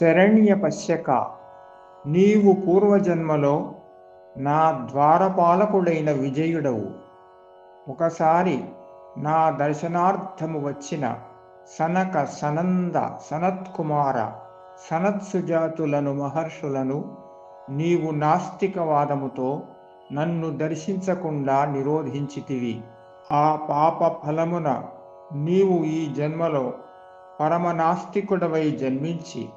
శరణ్య పశ్యక నీవు పూర్వజన్మలో నా ద్వారపాలకుడైన విజయుడవు. ఒకసారి నా దర్శనార్థము వచ్చిన సనక సనంద సనత్కుమార సనత్సుజాతులను మహర్షులను నీవు నాస్తికవాదముతో నన్ను దర్శించకుండా నిరోధించితివి. ఆ పాప ఫలమున నీవు ఈ జన్మలో పరమనాస్తికుడవై జన్మించి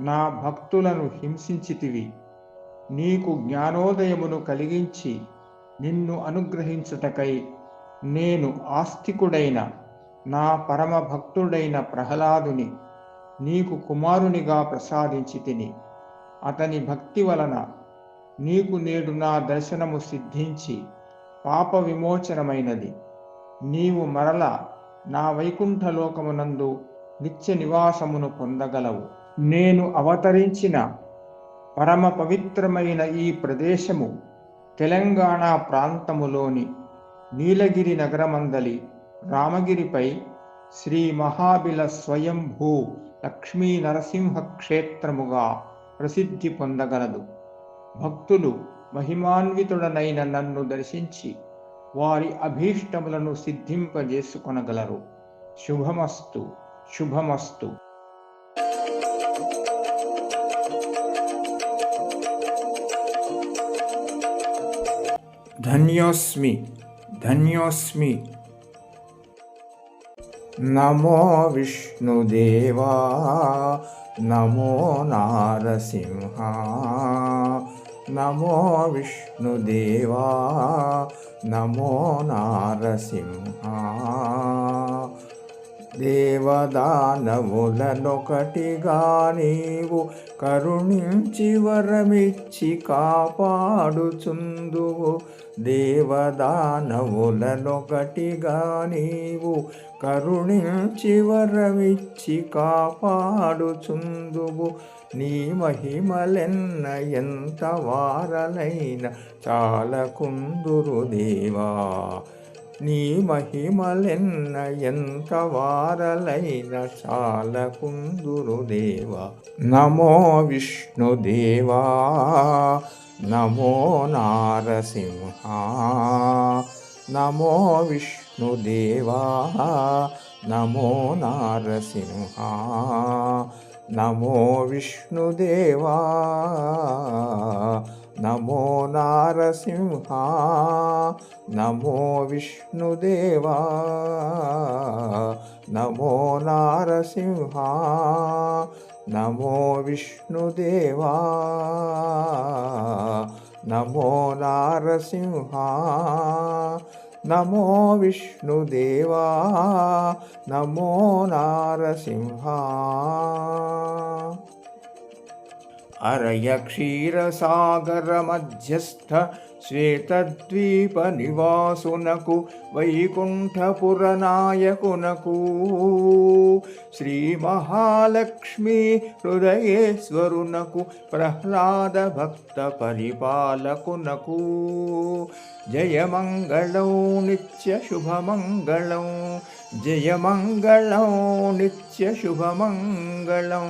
నా భక్తులను హింసించితివి. నీకు జ్ఞానోదయమును కలిగించి నిన్ను అనుగ్రహించుటకై నేను ఆస్తికుడైన నా పరమ భక్తుడైన ప్రహ్లాదుని నీకు కుమారునిగా ప్రసాదించి తిని అతని భక్తి వలన నీకు నేడు నా దర్శనము సిద్ధించి పాప విమోచనమైనది. నీవు మరల నా వైకుంఠలోకమునందు నిత్య నివాసమును పొందగలవు. నేను అవతరించిన పరమ పవిత్రమైన ఈ ప్రదేశము తెలంగాణ ప్రాంతములోని నీలగిరి నగరమందలి రామగిరిపై శ్రీ మహాబిల స్వయంభూ లక్ష్మీ నరసింహ క్షేత్రముగా ప్రసిద్ధి పొందగలదు. భక్తులు మహిమాన్వితుడనైన నన్ను దర్శించి వారి అభీష్టములను సిద్ధింపజేసుకొనగలరు. శుభమస్తు శుభమస్తు. ధన్యోస్మి ధన్యోస్మి. నమో విష్ణుదేవా నమో నారసింహ. నమో విష్ణుదేవా నమో నారసింహ. దేవదానములనొకటిగా నీవు కరుణించి వరమిచ్చి కాపాడుచుందువు. దేవదానములనొకటిగా నీవు కరుణించి వరమిచ్చి కాపాడుచుందువు. నీ మహిమలెన్న ఎంత వారలైన చాలకుందురు దేవా. నీ మహిమలెన్న ఎంత వారలైన చాలకుందురు దేవా. నమో విష్ణుదేవా నమో నారసింహ నమో విష్ణుదేవా నమో నారసింహ నమో విష్ణుదేవా నమో నారసింహ నమో విష్ణుదేవా నమో నారసింహ నమో విష్ణుదేవా నమో నారసింహ నమో విష్ణుదేవా నమో నారసింహ. అరయ క్షీరసాగర మధ్యస్థ శ్వేతద్వీప నివాసునకు వైకుంఠపురనాయకునకు. శ్రీ మహాలక్ష్మి హృదయేశ్వరునకు ప్రహ్లాద భక్త పరిపాలకునకు జయమంగళం నిత్య శుభమంగళం జయమంగళం నిత్య శుభమంగళం